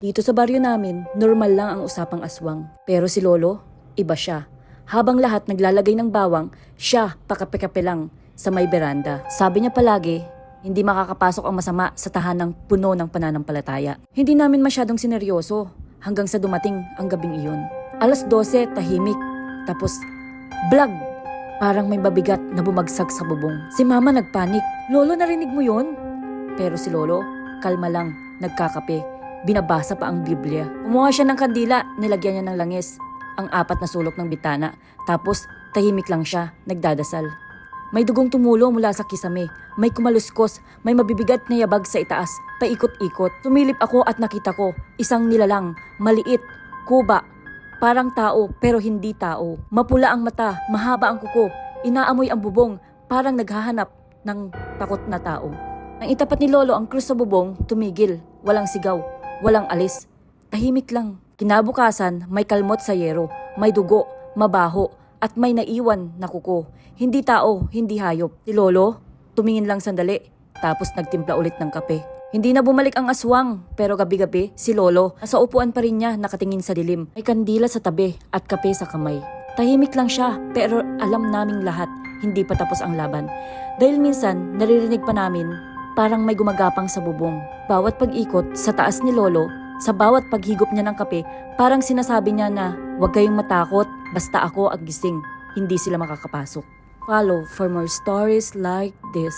Dito sa baryo namin, normal lang ang usapang aswang. Pero si Lolo, iba siya. Habang lahat naglalagay ng bawang, siya pakape-kape lang sa may beranda. Sabi niya palagi, hindi makakapasok ang masama sa tahanang puno ng pananampalataya. Hindi namin masyadong sineryoso hanggang sa dumating ang gabing iyon. Alas 12, tahimik. Tapos, blag! Parang may babigat na bumagsak sa bubong. Si mama nagpanik. Lolo, narinig mo yun? Pero si Lolo, kalma lang, nagkakape. Binabasa pa ang Biblia. Kumuha siya ng kandila, nilagyan niya ng langis. Ang apat na sulok ng bitana. Tapos, tahimik lang siya, nagdadasal. May dugong tumulo mula sa kisame. May kumaluskos. May mabibigat na yabag sa itaas. Paikot-ikot. Tumilip ako at nakita ko. Isang nilalang. Maliit. Kuba. Parang tao pero hindi tao. Mapula ang mata. Mahaba ang kuko. Inaamoy ang bubong. Parang naghahanap ng takot na tao. Nang itapat ni Lolo ang krus sa bubong, tumigil. Walang sigaw. Walang alis. Tahimik lang. Kinabukasan, may kalmot sa yero. May dugo. Mabaho at may naiwan na kuko. Hindi tao, hindi hayop. Si Lolo, tumingin lang sandali, tapos nagtimpla ulit ng kape. Hindi na bumalik ang aswang, pero gabi-gabi, si Lolo, nasa upuan pa rin niya nakatingin sa dilim. May kandila sa tabi at kape sa kamay. Tahimik lang siya, pero alam naming lahat, hindi pa tapos ang laban. Dahil minsan, naririnig pa namin, parang may gumagapang sa bubong. Bawat pag-ikot sa taas ni Lolo, sa bawat paghigop niya ng kape, parang sinasabi niya na, huwag kayong matakot, basta ako ang gising. Hindi sila makakapasok. Follow for more stories like this.